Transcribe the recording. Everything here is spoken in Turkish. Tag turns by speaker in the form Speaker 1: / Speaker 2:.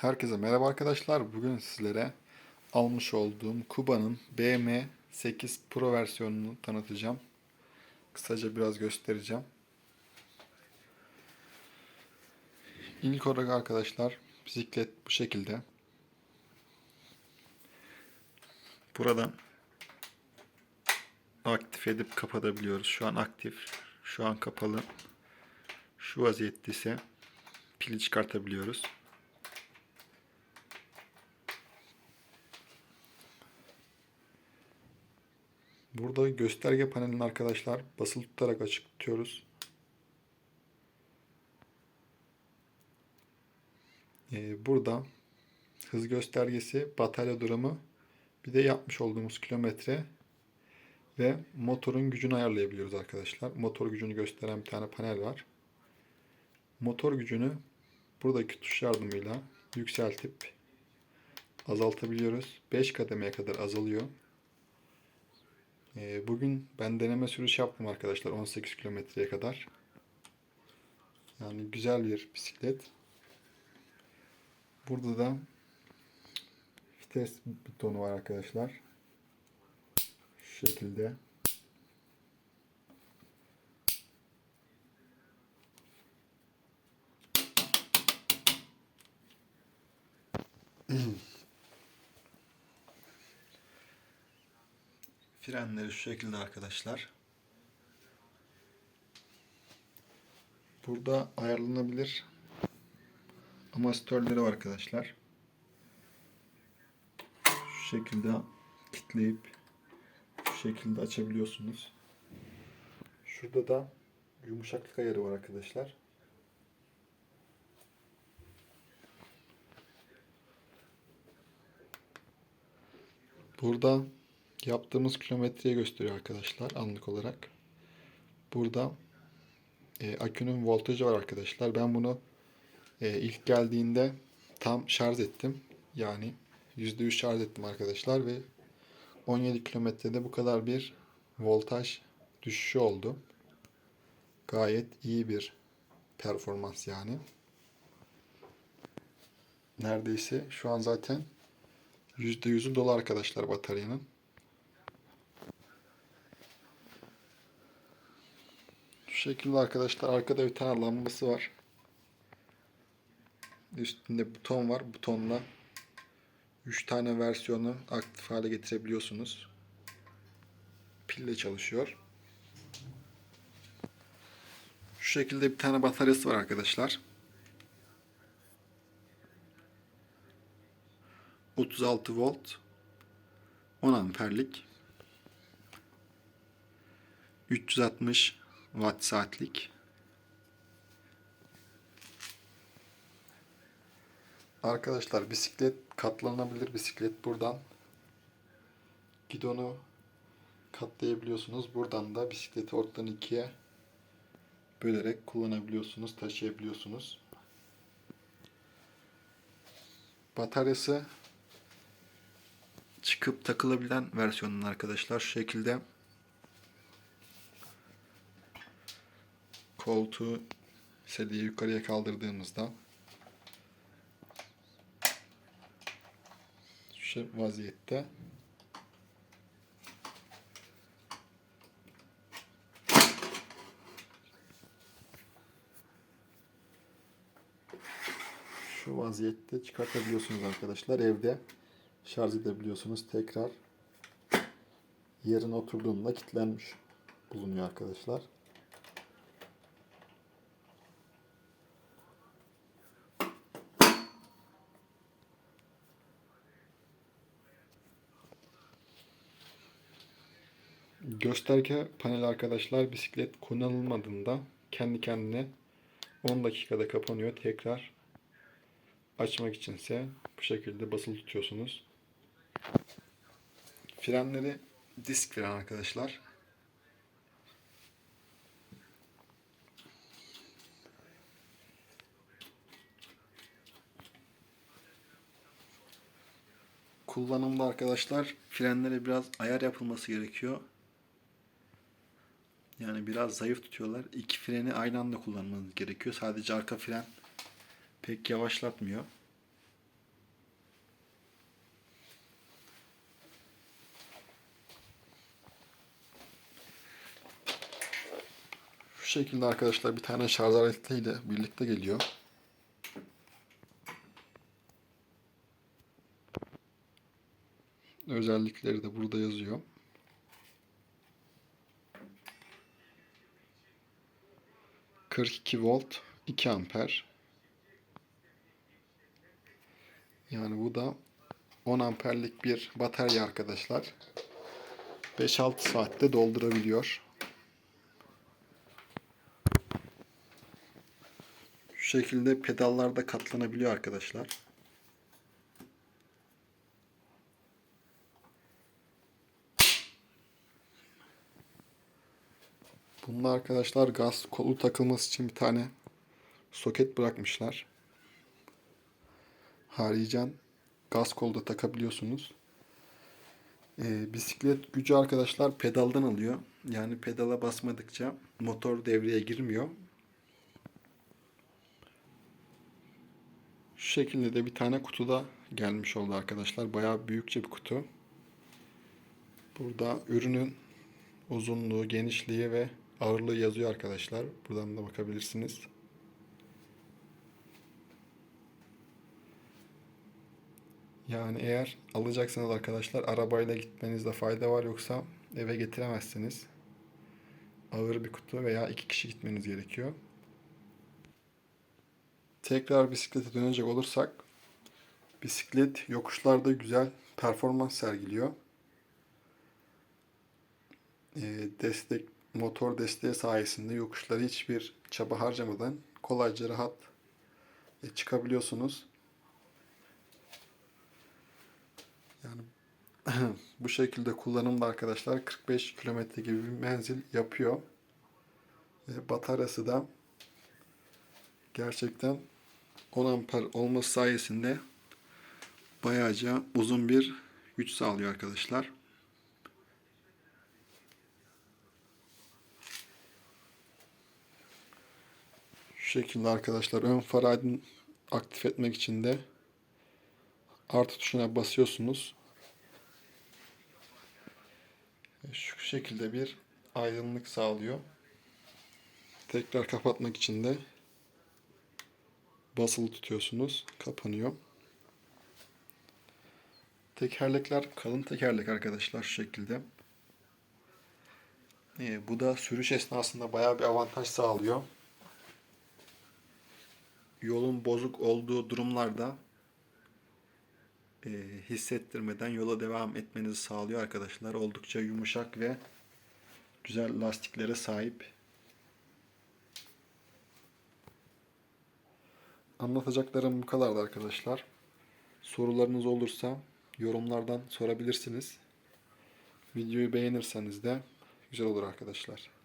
Speaker 1: Herkese merhaba arkadaşlar. Bugün sizlere almış olduğum Kuba'nın BM8 Pro versiyonunu tanıtacağım. Kısaca biraz göstereceğim. İlk olarak arkadaşlar bisiklet bu şekilde. Buradan aktif edip kapatabiliyoruz. Şu an aktif, şu an kapalı. Şu vaziyette ise pili çıkartabiliyoruz. Burada gösterge panelini arkadaşlar basılı tutarak açık tutuyoruz. Ee, burada hız göstergesi, batarya durumu, bir de yapmış olduğumuz kilometre ve motorun gücünü ayarlayabiliyoruz arkadaşlar. Motor gücünü gösteren bir tane panel var. Motor gücünü buradaki tuş yardımıyla yükseltip azaltabiliyoruz. 5 kademeye kadar azalıyor. Ee, Bugün ben deneme sürüş yaptım arkadaşlar 18 kilometreye kadar. Yani güzel bir bisiklet. Burada da vites butonu var arkadaşlar. Şu şekilde. Frenleri şu şekilde arkadaşlar. Burada ayarlanabilir amatörleri var arkadaşlar. Şu şekilde kitleyip şu şekilde açabiliyorsunuz. Şurada da yumuşaklık ayarı var arkadaşlar. Burada yaptığımız kilometreyi gösteriyor arkadaşlar anlık olarak. Burada e, akünün voltajı var arkadaşlar. Ben bunu e, ilk geldiğinde tam şarj ettim. Yani %100 şarj ettim arkadaşlar ve 17 kilometrede bu kadar bir voltaj düşüşü oldu. Gayet iyi bir performans yani. Neredeyse şu an zaten %100'ü dolu arkadaşlar bataryanın. Şekilde arkadaşlar arkada bir tane lambası var. Üstünde buton var. Butonla 3 tane versiyonu aktif hale getirebiliyorsunuz. Pille çalışıyor. Şu şekilde bir tane bataryası var arkadaşlar. 36 volt 10 amperlik 360 watt saatlik. Arkadaşlar bisiklet katlanabilir. Bisiklet buradan. Gidonu katlayabiliyorsunuz. Buradan da bisikleti ortadan ikiye bölerek kullanabiliyorsunuz, taşıyabiliyorsunuz. Bataryası çıkıp takılabilen versiyonun arkadaşlar. Şu şekilde koltuğu sedyeyi yukarıya kaldırdığımızda şu vaziyette. Şu vaziyette çıkartabiliyorsunuz arkadaşlar. Evde şarj edebiliyorsunuz. Tekrar yerine oturduğunda kilitlenmiş bulunuyor arkadaşlar. Gösterge paneli arkadaşlar bisiklet kullanılmadığında kendi kendine 10 dakikada kapanıyor. Tekrar açmak içinse bu şekilde basılı tutuyorsunuz. Frenleri disk fren arkadaşlar. Kullanımda arkadaşlar frenlere biraz ayar yapılması gerekiyor. Yani biraz zayıf tutuyorlar. İki freni aynı anda kullanmanız gerekiyor. Sadece arka fren pek yavaşlatmıyor. Şu şekilde arkadaşlar bir tane şarj aletiyle birlikte geliyor. Özellikleri de burada yazıyor. ...42 volt, 2 amper. Yani bu da 10 amperlik bir batarya arkadaşlar. 5-6 saatte doldurabiliyor. Şu şekilde pedallar da katlanabiliyor arkadaşlar. Bunda arkadaşlar gaz kolu takılması için bir tane soket bırakmışlar. Haricen gaz kolu da takabiliyorsunuz. Ee, bisiklet gücü arkadaşlar pedaldan alıyor. Yani pedala basmadıkça motor devreye girmiyor. Şu şekilde de bir tane kutuda gelmiş oldu arkadaşlar. Bayağı büyükçe bir kutu. Burada ürünün uzunluğu, genişliği ve ağırlığı yazıyor arkadaşlar. Buradan da bakabilirsiniz. Yani eğer alacaksanız arkadaşlar arabayla gitmenizde fayda var yoksa eve getiremezsiniz. Ağır bir kutu veya iki kişi gitmeniz gerekiyor. Tekrar bisiklete dönecek olursak bisiklet yokuşlarda güzel performans sergiliyor. Ee, destek motor desteği sayesinde yokuşları hiçbir çaba harcamadan kolayca rahat e, çıkabiliyorsunuz. Yani bu şekilde kullanımda arkadaşlar 45 kilometre gibi bir menzil yapıyor. E, bataryası da gerçekten 10 amper olması sayesinde bayağıca uzun bir güç sağlıyor arkadaşlar. Şekilde arkadaşlar ön far aydın aktif etmek için de artı tuşuna basıyorsunuz. Şu şekilde bir aydınlık sağlıyor. Tekrar kapatmak için de basılı tutuyorsunuz. Kapanıyor. Tekerlekler kalın tekerlek arkadaşlar şu şekilde. Ee, bu da sürüş esnasında bayağı bir avantaj sağlıyor. Yolun bozuk olduğu durumlarda e, hissettirmeden yola devam etmenizi sağlıyor arkadaşlar. Oldukça yumuşak ve güzel lastiklere sahip. Anlatacaklarım bu kadardı arkadaşlar. Sorularınız olursa yorumlardan sorabilirsiniz. Videoyu beğenirseniz de güzel olur arkadaşlar.